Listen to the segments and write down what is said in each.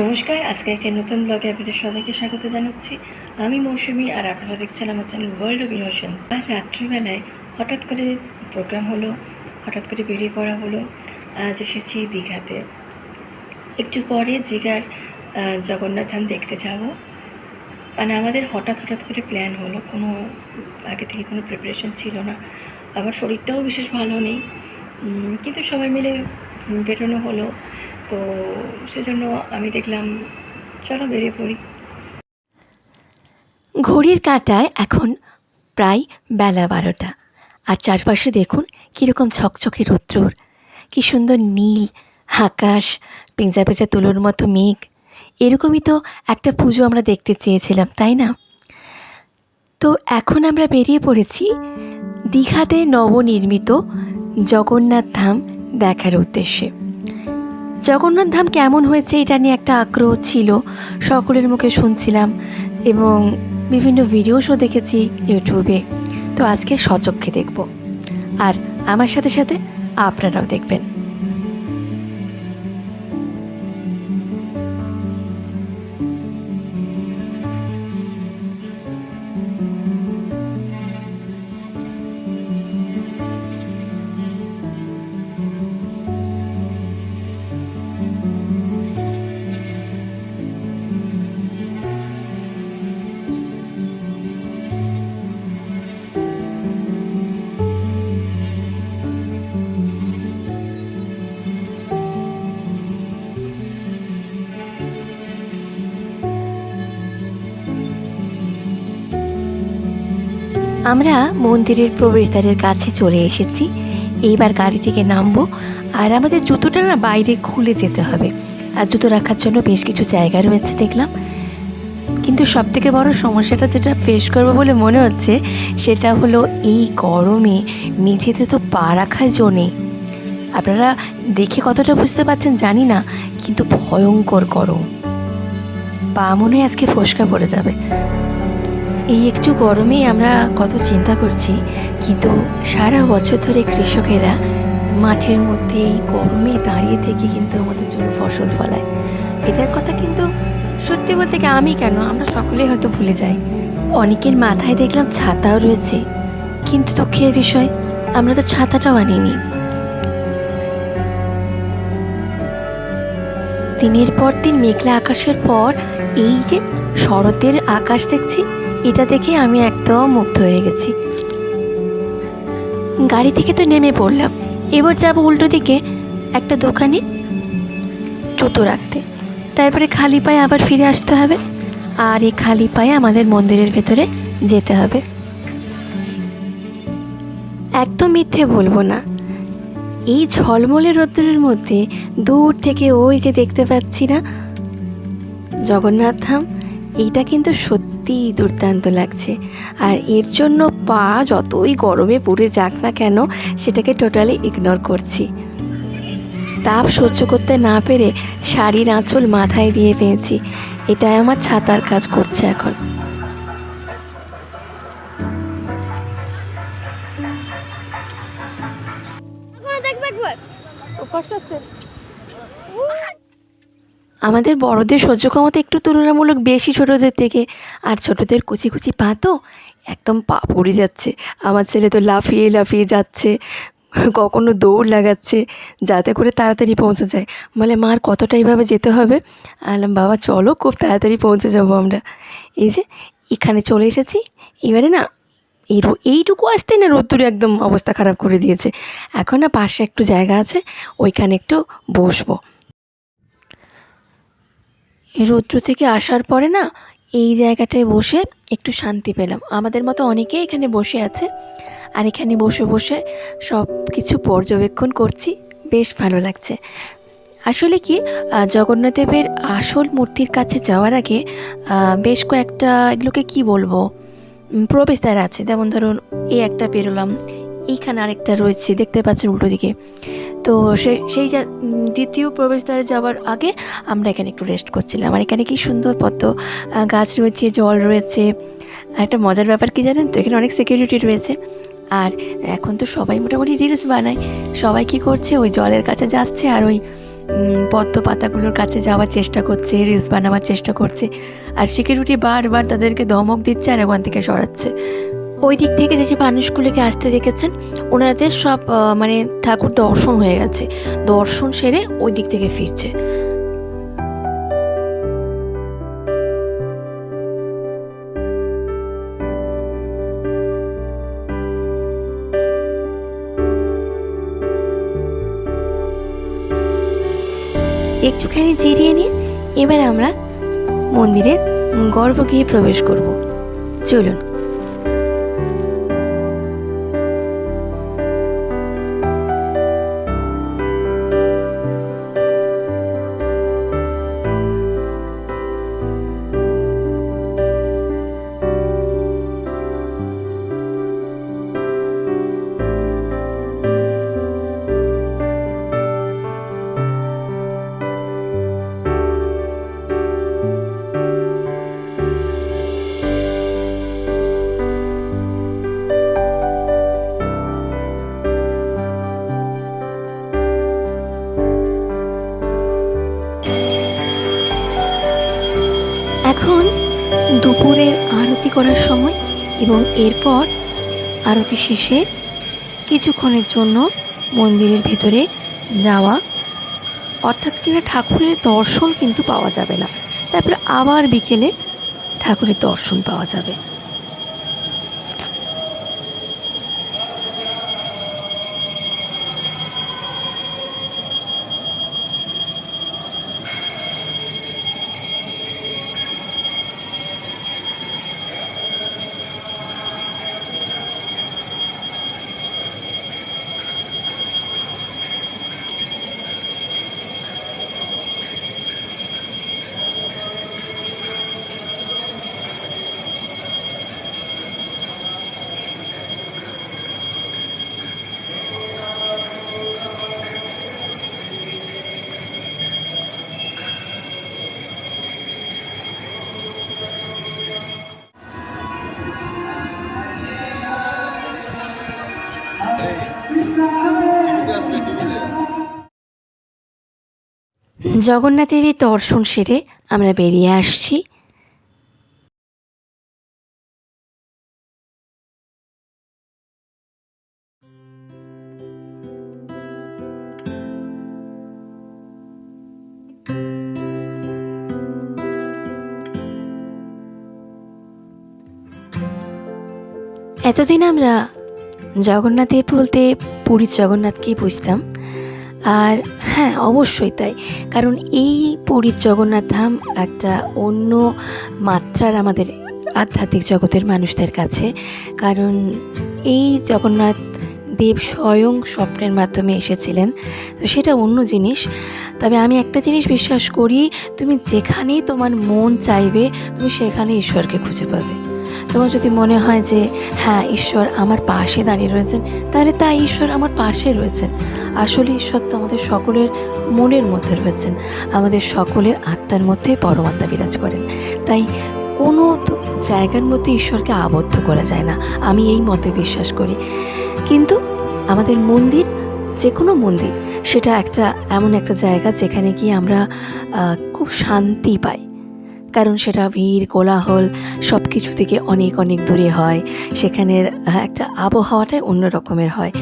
নমস্কার, আজকে একটা নতুন ব্লগে আপনাদের সবাইকে স্বাগত জানাচ্ছি। আমি মৌসুমি আর আপনারা দেখছেন আমার চ্যানেল ওয়ার্ল্ড অফ ইমোশনস আর রাত্রিবেলায় হঠাৎ করে প্রোগ্রাম হলো, হঠাৎ করে বেরিয়ে পড়া হলো, আজ এসেছি দীঘাতে। একটু পরে দীঘার জগন্নাথ ধাম দেখতে যাব। মানে আমাদের হঠাৎ হঠাৎ করে প্ল্যান হলো, কোনো আগে থেকে কোনো প্রিপারেশন ছিল না। আমার শরীরটাও বিশেষ ভালো নেই। কিন্তু সবাই মিলে বেরোনো হলো। তো সেজন্য আমি দেখলাম, চলো বেরিয়ে পড়ি। ঘড়ির কাঁটায় এখন প্রায় বেলা বারোটা। আর চারপাশে দেখুন কীরকম ঝকঝকে রৌদ্রর। কী সুন্দর নীল, আকাশ পেঁজা পেঁজা তুলোর মতো মেঘ। এরকমই তো একটা পুজো আমরা দেখতে চেয়েছিলাম, তাই না? তো এখন আমরা বেরিয়ে পড়েছি দীঘাতে নবনির্মিত জগন্নাথ ধাম দেখার উদ্দেশ্যে। জগন্নাথ ধাম কেমন হয়েছে এটা নিয়ে একটা আগ্রহ ছিল। সকলের মুখে শুনছিলাম এবং বিভিন্ন ভিডিওসও দেখেছি ইউটিউবে। তো আজকে সচক্ষে দেখব। আর আমার সাথে সাথে আপনারাও দেখবেন। আমরা মন্দিরের প্রবেশদ্বারের কাছে চলে এসেছি। এইবার গাড়ি থেকে নামবো। আর আমাদের জুতোটা না বাইরে খুলে যেতে হবে। আর জুতো রাখার জন্য বেশ কিছু জায়গা রয়েছে দেখলাম। কিন্তু সব থেকে বড় সমস্যাটা যেটা ফেস করব বলে মনে হচ্ছে, সেটা হলো এই গরমে মেঝেতে তো পা রাখার জো নেই। আপনারা দেখে কতটা বুঝতে পারছেন জানি না, কিন্তু ভয়ঙ্কর গরম। পা মনে আজকে ফসকা পড়ে যাবে। এই একটু গরমেই আমরা কত চিন্তা করছি, কিন্তু সারা বছর ধরে কৃষকেরা মাঠের মধ্যে এই গরমে দাঁড়িয়ে থেকে কিন্তু আমাদের জন্য ফসল ফলায়। এটার কথা কিন্তু সত্যি বলতে কি আমি কেন? আমরা সকলেই হয়তো ভুলে যাই। অনেকের মাথায় দেখলাম ছাতাও রয়েছে। কিন্তু দুঃখের বিষয়, আমরা তো ছাতাটাও আনিনি। দিনের পর দিন মেঘলা আকাশের পর এই যে শরতের আকাশ দেখছি, এটা দেখে আমি একদম মুগ্ধ হয়ে গেছি। গাড়ি থেকে তো নেমে পড়লাম। এবার যাব উল্টো দিকে একটা দোকানে জুতো রাখতে। তারপরে খালি পায়ে আবার ফিরে আসতে হবে। আর এই খালি পায়ে আমাদের মন্দিরের ভেতরে যেতে হবে। একদম মিথ্যে বলব না। এই ঝলমলে রোদ্দুরের মধ্যে দূর থেকে ওই যে দেখতে পাচ্ছি না? জগন্নাথ ধাম, এইটা কিন্তু সত্যিই দুর্দান্ত লাগছে। আর এর জন্য পা যতই গরমে পড়ে যাক না কেন, সেটাকে টোটালি ইগনোর করছি। তাপ সহ্য করতে না পেরে শাড়ির আঁচল মাথায় দিয়ে পেয়েছি। এটাই আমার ছাতার কাজ করছে এখন। কষ্ট হচ্ছে। আমাদের বড়দের সহ্য ক্ষমতা একটু তুলনামূলক বেশি ছোটদের থেকে। আর ছোটদের কুচি কুচি পা তো একদম পা পড়ে যাচ্ছে। আমার ছেলে তো লাফিয়ে লাফিয়ে যাচ্ছে, কখনো দৌড় লাগাচ্ছে, যাতে করে তাড়াতাড়ি পৌঁছে যায়। বলে মার কতটা এইভাবে যেতে হবে? আলাম, বাবা, চলো, খুব তাড়াতাড়ি পৌঁছে যাব আমরা। এই যে, এখানে চলে এসেছি। এবারে না এই এইটুকু আসতেই না রোদ্দুরে একদম অবস্থা খারাপ করে দিয়েছে। এখন না পাশে একটু জায়গা আছে, ওইখানে একটু বসবো। রৌদ্র থেকে আসার পরে না এই জায়গাটায় বসে একটু শান্তি পেলাম। আমাদের মতো অনেকেই এখানে বসে আছে, আর এখানে বসে বসে সব কিছু পর্যবেক্ষণ করছি, বেশ ভালো লাগছে। আসলে কি জগন্নাথদেবের আসল মূর্তির কাছে যাওয়ার আগে বেশ কয়েকটা এগুলোকে কি বলব? প্রবেশদ্বার আছে। যেমন ধরুন এই একটা পেরোলাম এইখানে আরেকটা রয়েছে দেখতে পাচ্ছেন উল্টো দিকে। তো সেই উম, দ্বিতীয় প্রবেশদ্বারে যাওয়ার আগে আমরা এখানে একটু রেস্ট করছিলাম। আর এখানে কি সুন্দর পদ্ম গাছ রয়েছে জল রয়েছে। একটা মজার ব্যাপার কি জানেন তো এখানে অনেক সিকিউরিটি রয়েছে। আর এখন তো সবাই মোটামুটি রিলস বানায়। সবাই কি করছে? ওই জলের কাছে যাচ্ছে আর ওই পদ্ম পাতাগুলোর কাছে যাওয়ার চেষ্টা করছে রিলস বানাবার চেষ্টা করছে। আর সিকিউরিটি বারবার তাদেরকে ধমক দিচ্ছে আর ওখান থেকে সরাচ্ছে। ওই দিক থেকে যে মানুষগুলোকে আসতে দেখেছেন, ওনাদের সব মানে ঠাকুর দর্শন হয়ে গেছে। দর্শন সেরে ওই দিক থেকে ফিরছে। একটুখানি জিরিয়ে নিয়ে এবার আমরা মন্দিরের গর্ভগৃহে প্রবেশ করব। চলুন। এরপর আরতি শেষে কিছুক্ষণের জন্য মন্দিরের ভেতরে যাওয়া, অর্থাৎ কিনা ঠাকুরের দর্শন কিন্তু পাওয়া যাবে না। তারপরে আবার বিকেলে ঠাকুরের দর্শন পাওয়া যাবে। জগন্নাথ দেবীর দর্শন সেরে আমরা বেরিয়ে আসছি। এতদিন আমরা জগন্নাথ দেব বলতে পুরীর জগন্নাথকেই বুঝতাম। আর হ্যাঁ অবশ্যই তাই। কারণ এই পুরীর জগন্নাথ ধাম একটা অন্য মাত্রার আমাদের আধ্যাত্মিক জগতের মানুষদের কাছে। কারণ এই জগন্নাথ দেব স্বয়ং স্বপ্নের মাধ্যমে এসেছিলেন। তো সেটা অন্য জিনিস। তবে আমি একটা জিনিস বিশ্বাস করি, তুমি যেখানেই তোমার মন চাইবে, তুমি সেখানে ঈশ্বরকে খুঁজে পাবে। তোমার যদি মনে হয় যে হ্যাঁ ঈশ্বর আমার পাশে দাঁড়িয়ে রয়েছেন, তাহলে তাই ঈশ্বর আমার পাশে রয়েছেন। আসলে ঈশ্বর তো আমাদের সকলের মনের মধ্যে রয়েছেন। আমাদের সকলের আত্মার মধ্যে পরমাত্মা বিরাজ করেন। তাই কোনো জায়গার মধ্যে ঈশ্বরকে আবদ্ধ করা যায় না। আমি এই মতে বিশ্বাস করি। কিন্তু আমাদের মন্দির যে কোনো মন্দির, সেটা একটা, এমন একটা জায়গা যেখানে গিয়ে আমরা খুব শান্তি পাই। কারণ সেটা ভিড়, কোলাহল সব কিছু থেকে অনেক অনেক দূরে হয়। সেখানের একটা আবহাওয়াটাই অন্য রকমের হয়।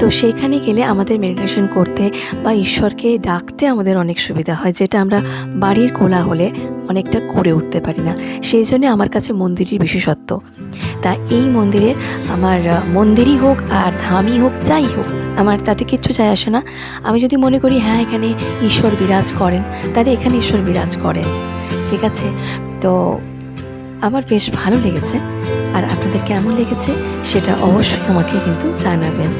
তো সেইখানে গেলে আমাদের মেডিটেশন করতে বা ঈশ্বরকে ডাকতে আমাদের অনেক সুবিধা হয়, যেটা আমরা বাড়ির কোলাহলে অনেকটা করে উঠতে পারি না। সেই জন্যে আমার কাছে মন্দিরের বিশেষত্ব। তা এই মন্দিরে আমার মন্দিরই হোক আর ধামই হোক, যাই হোক, আমার তাতে কিচ্ছু যায় আসে না। আমি যদি মনে করি হ্যাঁ এখানে ঈশ্বর বিরাজ করেন, তাহলে এখানে ঈশ্বর বিরাজ করেন। ঠিক আছে? তো আমার বেশ ভালো লেগেছে। আর আপনাদের কেমন লেগেছে সেটা অবশ্যই আমাকে কিন্তু জানাবেন।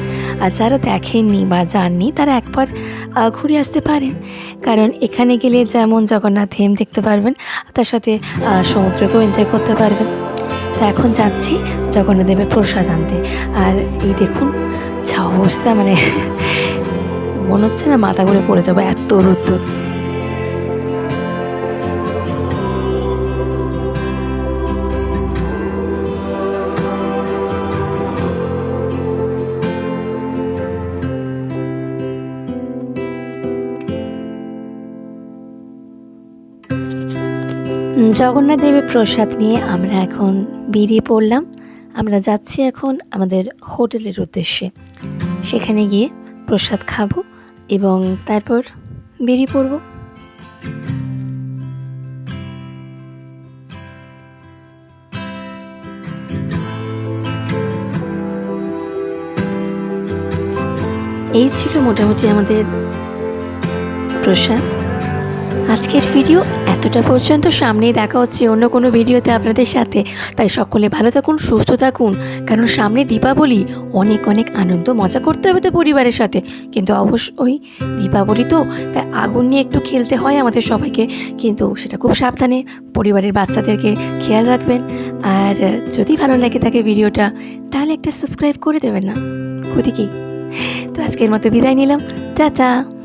আর যারা দেখেননি বা যাননি তারা একবার ঘুরে আসতে পারেন। কারণ এখানে গেলে যেমন জগন্নাথ হেম দেখতে পারবেন তার সাথে সমুদ্রকেও এনজয় করতে পারবেন। তো এখন যাচ্ছি জগন্নাথদেবের প্রসাদ আনতে। আর এই দেখুন, যা অবস্থা মানে মনে হচ্ছে না মাথা ঘুরে পড়ে যাব এত রোদ্দুর। জগন্নাথ দেবের প্রসাদ নিয়ে আমরা এখন বেরিয়ে পড়লাম। আমরা যাচ্ছি এখন আমাদের হোটেলের উদ্দেশ্যে। সেখানে গিয়ে প্রসাদ খাব এবং তারপর বেরিয়ে পড়ব। এই ছিল মোটামুটি আমাদের প্রসাদ। আজকের ভিডিও এতটা পর্যন্ত সামনেই দেখা হচ্ছে অন্য কোনো ভিডিওতে আপনাদের সাথে। তাই সকলে ভালো থাকুন, সুস্থ থাকুন। কারণ সামনে দীপাবলি, অনেক অনেক আনন্দ, মজা করতে হবে তো পরিবারের সাথে। কিন্তু অবশ্যই দীপাবলি তো, তাই আগুন নিয়ে একটু খেলতে হয় আমাদের সবাইকে। কিন্তু সেটা খুব সাবধানে পরিবারের বাচ্চাদেরকে খেয়াল রাখবেন। আর যদি ভালো লাগে থাকে ভিডিওটা, তাহলে একটা সাবস্ক্রাইব করে দেবেন না। ক্ষতি কি? তো আজকের মতো বিদায় নিলাম। টাটা!